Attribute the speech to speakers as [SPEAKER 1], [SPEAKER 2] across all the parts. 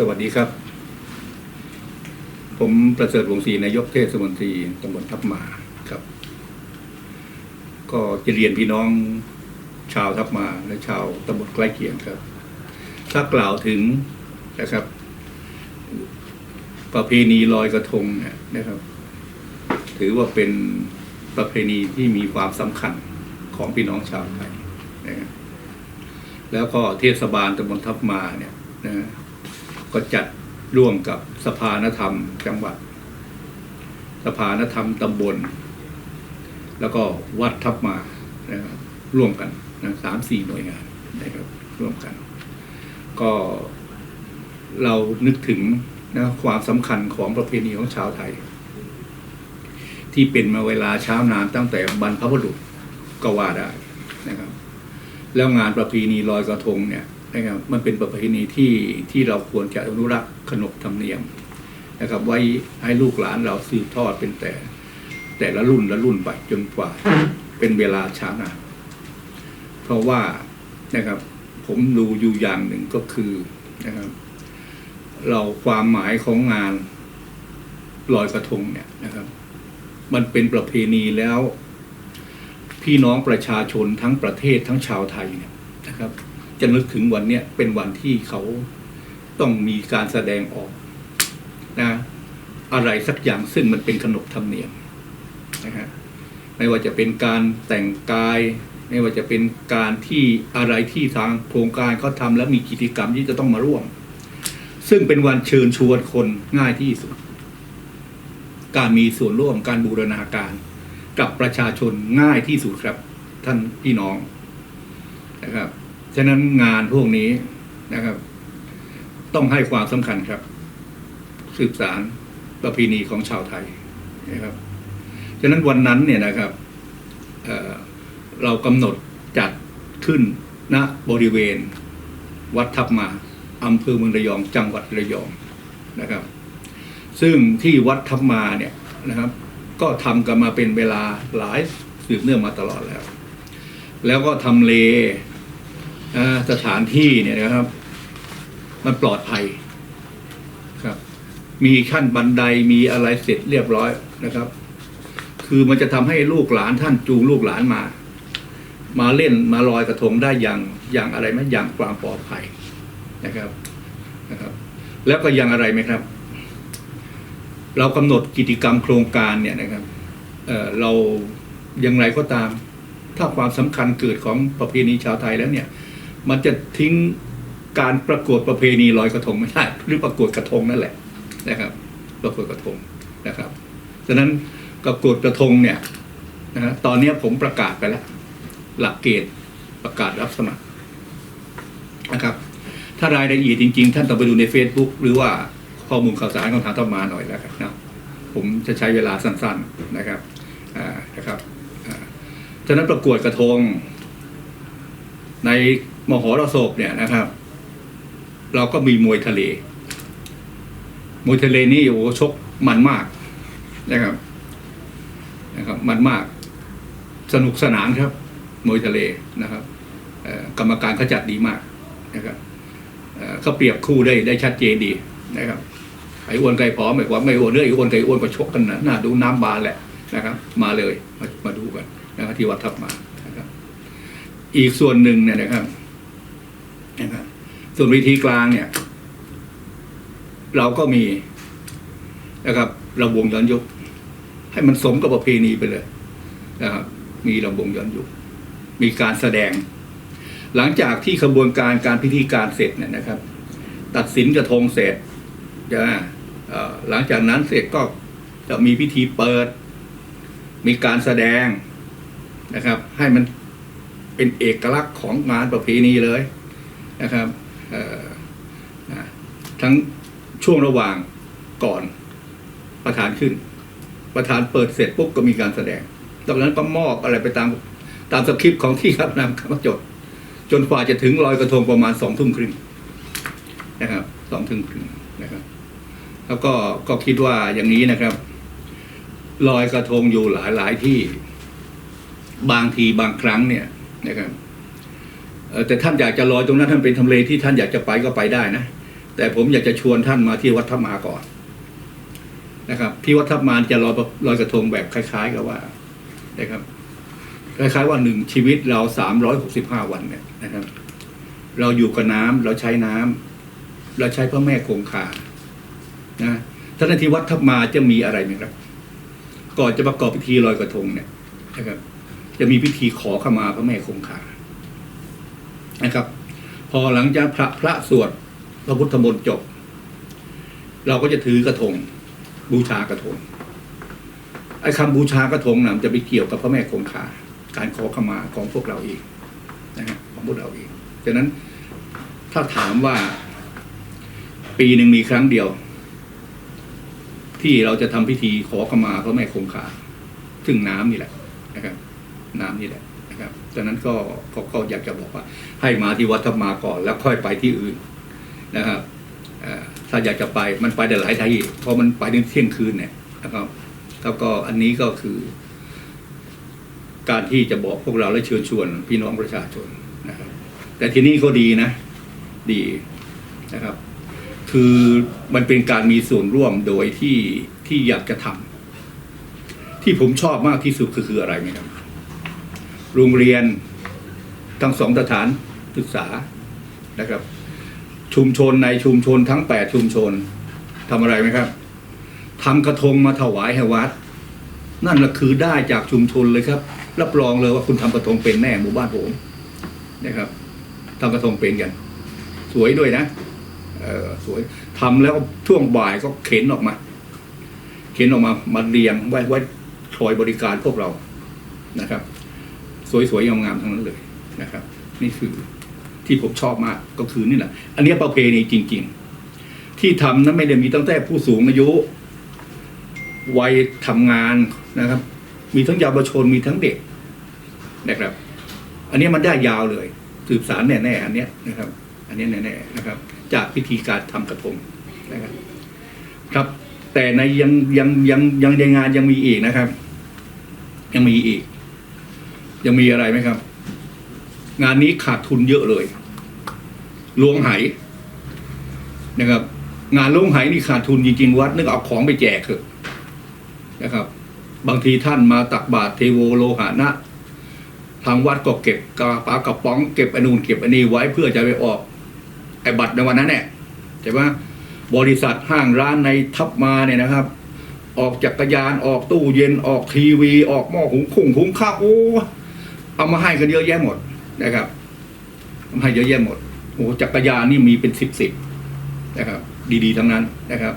[SPEAKER 1] สวัสดีครับ ผมประเสริฐวงศ์ศรีนายกเทศมนตรีตำบลทับมาครับ ก็จะเรียนพี่น้องชาวทับมาและชาวตำบลใกล้เคียงครับ ถ้ากล่าวถึงนะครับ ประเพณีลอยกระทงเนี่ยนะครับ ถือว่าเป็นประเพณีที่มีความสำคัญของพี่น้องชาวไทยนะแล้วก็เทศบาลตำบลทับมาเนี่ยนะฮะ ก็จัดร่วมกับสภานธรรมจังหวัด สภานธรรมตำบล แล้วก็วัดทับมานะครับร่วมกันนะสามสี่หน่วยงานนะครับร่วมกัน ก็เรานึกถึงนะความสำคัญของประเพณีของชาวไทย ที่เป็นมาเวลาเช้านานตั้งแต่บรรพบุรุษก็ว่าได้นะครับ แล้วงานประเพณีลอยกระทงเนี่ย นะครับมันเป็นประเพณีที่ที่เราควรจะอนุรักษ์ขนบธรรมเนียมนะครับไว้ให้ลูกหลานเราสืบทอดเป็นแต่ แต่ละรุ่นละรุ่นไปจนกว่า เป็นเวลาช้านานเพราะว่านะครับผมดูอยู่อย่างหนึ่งก็คือนะครับ เราความหมายของงานลอยกระทงเนี่ยนะครับ มันเป็นประเพณีแล้ว พี่น้องประชาชนทั้งประเทศทั้งชาวไทยเนี่ยนะครับ จะนึกถึงวันเนี้ยเป็นวันที่เขาต้องมีการแสดงออกนะอะไรสักอย่างซึ่งมันเป็นขนบธรรมเนียมนะฮะไม่ว่าจะเป็นการแต่งกาย ไม่ว่าจะเป็นการที่อะไรที่ทางโครงการเขาทำแล้วมีกิจกรรมที่จะต้องมาร่วม ซึ่งเป็นวันเชิญชวนคนง่ายที่สุด การมีส่วนร่วมการบูรณาการ กับประชาชนง่ายที่สุดครับ ท่านพี่น้องนะครับ ฉะนั้นงานพวกนี้นะครับ ต้องให้ความสำคัญครับ สืบสารประเพณีของชาวไทยนะครับ ฉะนั้นวันนั้นเนี่ยนะครับเเรากำหนดจัดขึ้นณบริเวณ วัดทับมาอำเภอเมืองระยองจังหวัดระยองนะครับ ซึ่งที่วัดทับมาเนี่ยนะครับ ก็ทำกันมาเป็นเวลาหลายสืบเนื่องมาตลอดแล้ว แล้วก็ทำเล สถานที่เนี่ยนะครับ มันปลอดภัยครับ มีขั้นบันไดมีอะไรเสร็จเรียบร้อยนะครับ คือมันจะทำให้ลูกหลานท่านจูงลูกหลานมา มาเล่นมาลอยกระทงได้อย่างอย่างอะไรไหมอย่างความปลอดภัยนะครับนะครับ แล้วก็ยังอะไรไหมครับ เรากำหนดกิจกรรมโครงการเนี่ยนะครับเอ่อเราอย่างไรก็ตาม ถ้าความสำคัญเกิดของประเพณีชาวไทยแล้วเนี่ย มันจะทิ้งการประกวดประเพณีลอยกระทงไม่ได้หรือประกวดกระทงนั่นแหละนะครับ ประกวดกระทงนะครับฉะนั้นประกวดกระทงเนี่ยนะฮะตอนนี้ผมประกาศไปแล้ว หลักเกณฑ์ประกาศรับสมัครนะครับ ถ้ารายละเอียดจริง ๆ ท่านต้องไปดูใน Facebook หรือว่าข้อมูลข่าวสารของทางธรรมาหน่อยแล้วกันนะผมจะใช้เวลาสั้น ๆนะครับนะครับฉะนั้นประกวดกระทงใน มหรสพเนี่ยนะครับ เราก็มีมวยทะเล มวยทะเลนี่โอ้ชกมันมากนะครับนะครับ มันมาก สนุกสนานครับ มวยทะเลนะครับกรรมการเขาจัดดีมากนะครับเขาเปรียบคู่ได้ได้ชัดเจนดีนะครับไอ้อ้วนไก่ผอมไอ้ความไม่อ้วนเนื้อไอ้วนไก่อ้วนก็ชกกันนะน่าดูน้ำบานแหละนะครับ มาเลยมามาดูกันนะครับที่วัดทับมานะครับ อีกส่วนหนึ่งเนี่ยนะครับ นะครับส่วนวิธีกลางเนี่ย เราก็มีนะครับระวงย้อนยุคให้มันสมกับประเพณีไปเลยนะครับมีระวงย้อนยุคมีการแสดง หลังจากที่ขบวนการการพิธีการเสร็จเนี่ยนะครับ ตัดสินกระทงเสร็จจะหลังจากนั้นเสร็จก็จะมีพิธีเปิด มีการแสดงนะครับ ให้มันเป็นเอกลักษณ์ของงานประเพณีเลย นะครับทั้งช่วงระหว่างก่อนประธานขึ้น ประธานเปิดเสร็จปุ๊บก็มีการแสดงตอนนั้นก็มอบอะไรไปตามตามสคริปต์ของที่ครับนำมาจด จนกว่าจะถึงลอยกระทงประมาณสองทุ่มครึ่งนะครับสองทุ่มครึ่งนะครับ แล้วก็ก็คิดว่าอย่างนี้นะครับลอยกระทงอยู่หลายหลายที่ บางทีบางครั้งเนี่ยนะครับ แต่ท่านอยากจะลอยตรงนั้นท่านเป็นทำเลที่ท่านอยากจะไปก็ไปได้นะ แต่ผมอยากจะชวนท่านมาที่วัดธรรมาก่อนนะครับ ที่วัดธรรมานจะลอยลอยกระทงแบบคล้าย ๆ กับว่านะครับคล้ายๆว่าหนึ่งชีวิตเราสามร้อยหกสิบห้าวันเนี่ยนะครับ เราอยู่กับน้ำเราใช้น้ำเราใช้พระแม่คงคานะท่านที่วัดธรรมาจะมีอะไรไหมครับ ก่อนจะประกอบพิธีลอยกระทงเนี่ยนะครับ จะมีพิธีขอขมาพระแม่คงคา นะครับ พอหลังจากพระพระสวดพระพุทธมนต์จบ เราก็จะถือกระทงบูชากระทงไอ้คำบูชากระทงนะมันจะไปเกี่ยวกับพระแม่คงคาการขอขมาของพวกเราเองนะฮะของพวกเราเองดังนั้นถ้าถามว่า ปีหนึ่งมีครั้งเดียว ที่เราจะทำพิธีขอขมาพระแม่คงคาซึ่งน้ำนี่แหละนะครับ น้ำนี่แหละ นะครับดังนั้นก็ก็อยากจะบอกว่า ให้มาที่วัดธรรมาก่อนแล้วค่อยไปที่อื่นนะครับถ้าอยากจะไปมันไปได้หลายที่เพราะมันไปถึงเที่ยงคืนเนี่ยนะครับแล้วก็อันนี้ก็คือ การที่จะบอกพวกเราและเชิญชวนพี่น้องประชาชนนะครับ แต่ที่นี่ก็ดีนะ ดีนะครับ คือมันเป็นการมีส่วนร่วมโดยที่ที่อยากจะทำที่ผมชอบมากที่สุดคือคืออะไรไหมครับ โรงเรียนทั้งสองสถานศึกษานะครับ ชุมชนในชุมชนทั้งแปดชุมชนทำอะไรไหมครับทำกระทงมาถวายให้วัด นั่นแหละคือได้จากชุมชนเลยครับ รับรองเลยว่าคุณทำกระทงเป็นแน่หมู่บ้านผมนะครับทำกระทงเป็นกัน สวยด้วยนะเออสวยทำแล้วช่วงบ่ายก็เข็นออกมา เข็นออกมามาเรียงไว้ไว้คอยบริการพวกเรานะครับ สวยๆงามๆทั้งนั้นเลยนะครับ นี่คือที่ผมชอบมากก็คือนี่แหละ อันนี้ประเพณีจริง ๆ ที่ทำนั้นไม่ได้มีตั้งแต่ผู้สูงอายุวัยทำงานนะครับ มีทั้งเยาวชนมีทั้งเด็กนะครับ อันนี้มันได้ยาวเลย สืบสารแน่ๆอันเนี้ยนะครับ อันนี้แน่ๆนะครับ จากพิธีการทำกระทงนะครับ ครับ แต่ในยังยังยังยังในงานยังมีอีกนะครับ ยังมีอีก ยังมีอะไรไหมครับ งานนี้ขาดทุนเยอะเลยลวงไหนะครับ งานลวงไหนี่ขาดทุนจริงๆวัดนึกเอาของไปแจกเถอะนะครับ บางทีท่านมาตักบาตรเทโวโลหะนะทางวัดก็เก็บกระปากระป๋องเก็บอนนูนเก็บอันนี้ไว้เพื่อจะไปออกไอ้บัตรในวันนั้นเนี่ยใช่ไหมบริษัทห้างร้านในทับมาเนี่ยนะครับ ออกจักรยานออกตู้เย็นออกทีวี ออกหม้อหุงข้งหุงข้าวโอ้ เอามาให้กันเยอะแยะหมดนะครับมาให้เยอะแยะหมดโอ้จักรยานนี่มีเป็นสิบสิบนะครับ ดีๆทั้งนั้นนะครับ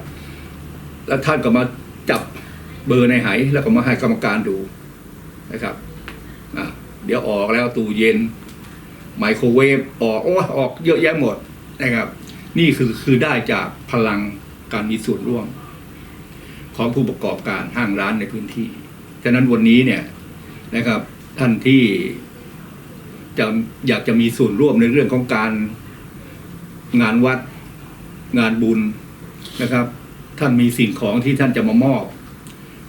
[SPEAKER 1] แล้วท่านก็มาจับเบอร์ในไหแล้วก็มาให้กรรมการดูนะครับเดี๋ยวออกแล้วตู้เย็น ไมโครเวฟออกโอ้ออกเยอะแยะหมดนะครับ นี่คือคือได้จากพลังการมีส่วนร่วม ของผู้ประกอบการห้างร้านในพื้นที่ ฉะนั้นวันนี้เนี่ยนะครับ ท่านที่จะอยากจะมีส่วนร่วมในเรื่องของการงานวัดงานบุญนะครับ ท่านมีสิ่งของที่ท่านจะมามอบ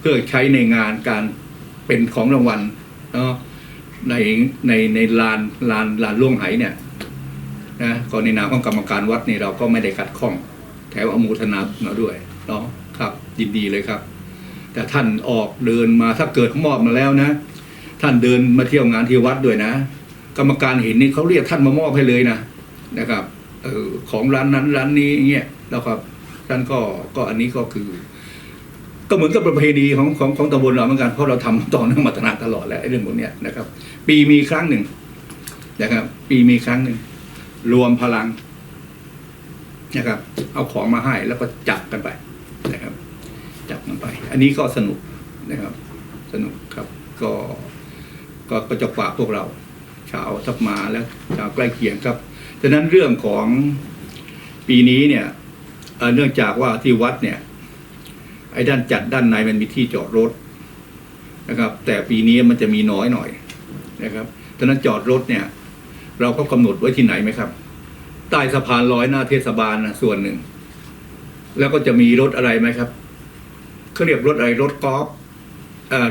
[SPEAKER 1] เพื่อใช้ในงานการเป็นของรางวัลเนาะในในในลานลานลานล่วงไหเนี่ยนะก็ในนามของกรรมการวัดนี่เราก็ไม่ได้ขัดข้อง แถวอนุโมูทนาเราด้วยเนาะครับยินดีเลยครับ แต่ท่านออกเดินมาถ้าเกิดขามอบมาแล้วนะ ท่านเดินมาเที่ยวงานที่วัดด้วยนะ กรรมการเห็นนี่เขาเรียกท่านมามอบให้เลยนะนะครับออของร้านนั้นร้านนี้เงี้ยแล้วครับท่านก็ก็อันนี้ก็คือ ก็เหมือนกับประเพณีของของของตำบลเราเหมือนกันเพราะเราทำต่อเนื่องมาตนาตลอดแล้วเรื่องพวกเนี้ยนะครับ ปีมีครั้งหนึ่งนะครับ ปีมีครั้งหนึ่งรวมพลังนะครับ เอาของมาให้แล้วก็จับกันไปนะครับ จับกันไป อันนี้ก็สนุกนะครับ สนุกครับก็ ก็ก็จะฝากพวกเราชาวทับมาและชาวใกล้เคียงครับฉะนั้นเรื่องของปีนี้เนี่ยเเนื่องจากว่าที่วัดเนี่ยไอ้ด้านจัดด้านในมันมีที่จอดรถนะครับ แต่ปีนี้มันจะมีน้อยหน่อยนะครับฉะนั้นจอดรถเนี่ย เราก็กำหนดไว้ที่ไหนไหมครับใต้สะพานลอยหน้าเทศบาลนะส่วนหนึ่ง แล้วก็จะมีรถอะไรไหมครับเขาเรียกรถอะไรรถกอล์ฟ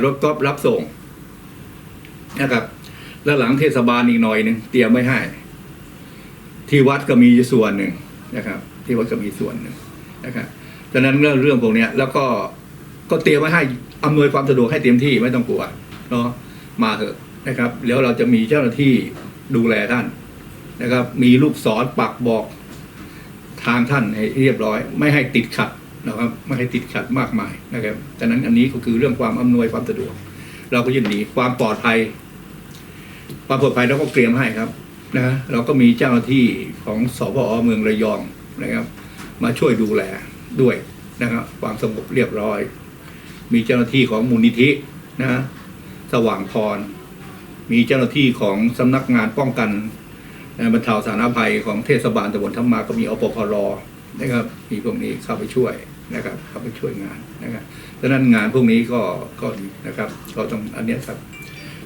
[SPEAKER 1] รถกอล์ฟรับส่ง นะครับ แล้วหลังเทศบาลอีกหน่อยหนึ่งเตรียมไว้ให้ ที่วัดก็มีส่วนหนึ่งนะครับ ที่วัดก็มีส่วนหนึ่งนะครับฉะนั้นเรื่องเรื่องพวกนี้แล้วก็ก็เตรียมไว้ให้อำนวยความสะดวกให้เต็มที่ไม่ต้องกลัวเนาะมาเถอะนะครับแล้วเราจะมีเจ้าหน้าที่ดูแลท่านนะครับ มีลูกศรปักบอกทางท่านให้เรียบร้อย ไม่ให้ติดขัดนะครับไม่ให้ติดขัดมากมายนะครับฉะนั้นอันนี้ก็คือเรื่องความอำนวยความสะดวก เราก็ยินดีความปลอดภัย ความปลอดภัยเราก็เตรียมให้ครับนะเราก็มีเจ้าหน้าที่ของสพอเมืองระยองนะครับ มาช่วยดูแลด้วยนะครับ ความสงบเรียบร้อย มีเจ้าหน้าที่ของมูลนิธินะสว่างพร มีเจ้าหน้าที่ของสำนักงานป้องกันบรรเทาสาธารณภัยของเทศบาลตำบลธรรมาก็มีอปพรนะครับ มีพวกนี้เข้าไปช่วยนะครับ เข้าไปช่วยงานนะครับ ดังนั้นงานพวกนี้ก็ก็ดีนะครับ ก็ต้องอันนี้ครับ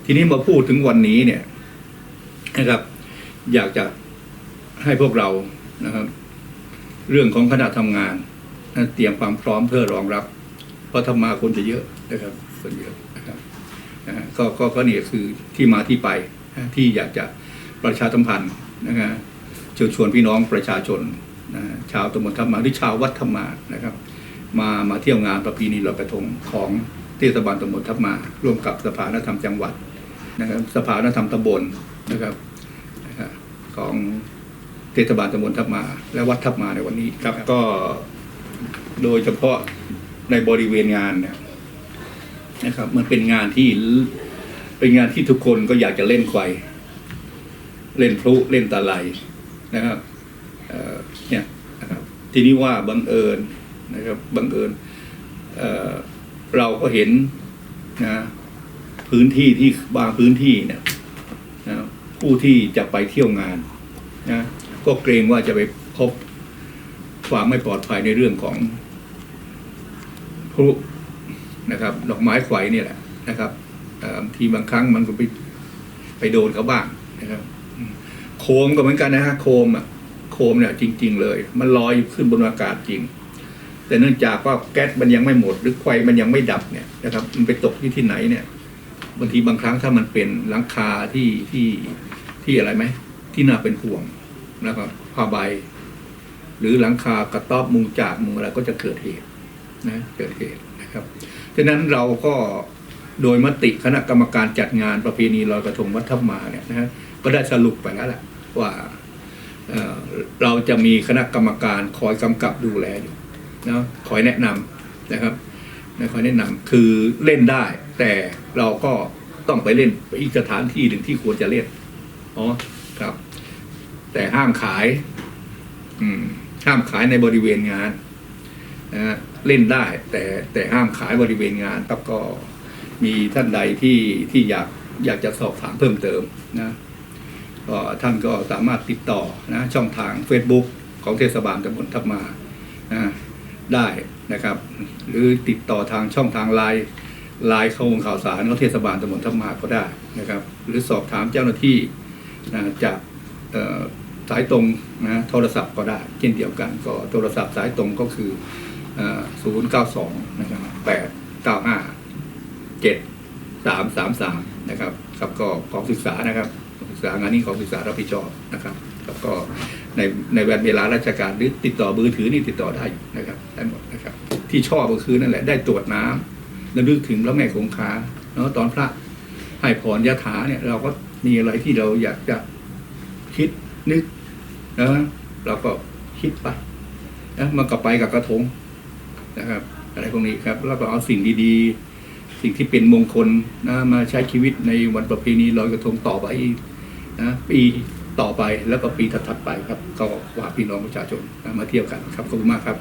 [SPEAKER 1] ทีนี้มาพูดถึงวันนี้เนี่ยนะครับ อยากจะให้พวกเรานะครับ เรื่องของคณะทำงานนะเตรียมความพร้อมเพื่อรองรับ เพราะธรรมาคนจะเยอะนะครับคนเยอะนะครับนะก็ก็ก็นี่คือที่มาที่ไปที่อยากจะประชาสัมพันธ์นะฮะเชิญชวนพี่น้องประชาชนนะฮะชาวตำบลธรรมาหรือชาววัดธรรมานะครับ มามาเที่ยวงานประเพณีลอยกระทงของเทศบาลตำบลทับมา ร่วมกับสภาวัฒนธรรมจังหวัดนะครับสภาวัฒนธรรมตำบลนะครับนะครับของเทศบาลตำบลทับมา และวัดทับมาในวันนี้ครับก็โดยเฉพาะในบริเวณงานเนี่ยนะครับ มันเป็นงานที่เป็นงานที่ทุกคนก็อยากจะเล่นไฟเล่นพลุเล่นตะไลนะครับเอ่อเนี่ยนะครับทีนี้ว่าบังเอิญ นะครับบังเอิญเเราก็เห็นนะพื้นที่ที่บางพื้นที่เนี่ยนะผู้ที่จะไปเที่ยวงานนะก็เกรงว่าจะไปพบความไม่ปลอดภัยในเรื่องของพลุนะครับดอกไม้ไฟเนี่ยแหละนะครับทีบางครั้งมันก็ไปไปโดนเขาบ้างนะครับ โคมก็เหมือนกันนะฮะโคมอะโคมเนี่ยจริง ๆ เลย มันลอยขึ้นบนอากาศจริง แต่เนื่องจากว่าแก๊สมันยังไม่หมด หรือไฟมันยังไม่ดับเนี่ยนะครับมันไปตกที่ที่ไหนเนี่ยบางทีบางครั้งถ้ามันเป็นหลังคาที่ที่ที่อะไรไหมที่น่าเป็นห่วงนะครับผ้าใบ หรือหลังคากระต๊อบมุงจากมุงอะไรก็จะเกิดเหตุนะเกิดเหตุนะครับฉะนั้นเราก็โดยมติคณะกรรมการจัดงานประเพณีลอยกระทงวัดทับมาเนี่ยนะฮะก็ได้สรุปไปแล้วแหละว่าเเราจะมีคณะกรรมการคอยกำกับดูแลอยู่ นะคอยแนะนำนะครับนะคอยแนะนำคือเล่นได้ แต่เราก็ต้องไปเล่นไปอีกสถานที่หนึ่งที่ควรจะเล่นอ๋อครับ แต่ห้ามขาย อืม ห้ามขายในบริเวณงานนะฮะเล่นได้ แต่แต่ห้ามขายบริเวณงานครับก็มีท่านใดที่ที่อยากอยากจะสอบถามเพิ่มเติมนะก็ท่านก็สามารถติดต่อนะช่องทาง Facebook ของเทศบาลตำบลทับมาอ่า ได้นะครับ หรือติดต่อทางช่องทางไลน์ไลน์ข้อมูลข่าวสารของเทศบาลตำบลทับมาก็ได้นะครับ หรือสอบถามเจ้าหน้าที่นะจากสายตรงนะโทรศัพท์ก็ได้เช่นเดียวกัน ก็โทรศัพท์สายตรงก็คือศูนย์เก้าสองนะครับแปดเก้าห้าเจ็ดสามสามสามนะครับครับก็ของศึกษานะครับ ษางานนี้ของศึกษารับผิดชอบนะครับแล้วก็ในในวันเวลาราชการหรือติดต่อมือถือนี่ติดต่อได้นะครับได้หมดนะครับ ที่ชอบก็คือนั่นแหละได้ตรวจน้ำแล้วนึกถึงพระแม่คงคาเนาะตอนพระให้พรยะถาเนี่ย เราก็มีอะไรที่เราอยากจะคิดนึกนะเราก็คิดไปนะมันก็ไปกับกระทงนะครับ อะไรพวกนี้ครับ แล้วก็เอาสิ่งดีๆ สิ่งที่เป็นมงคลนะมาใช้ชีวิตในวันประเพณีลอยกระทงต่อไป นะปีต่อไปแล้วก็ปีถัดๆไปครับ ก็ว่าพี่น้องประชาชนมาเที่ยวกันครับขอบคุณมากครับ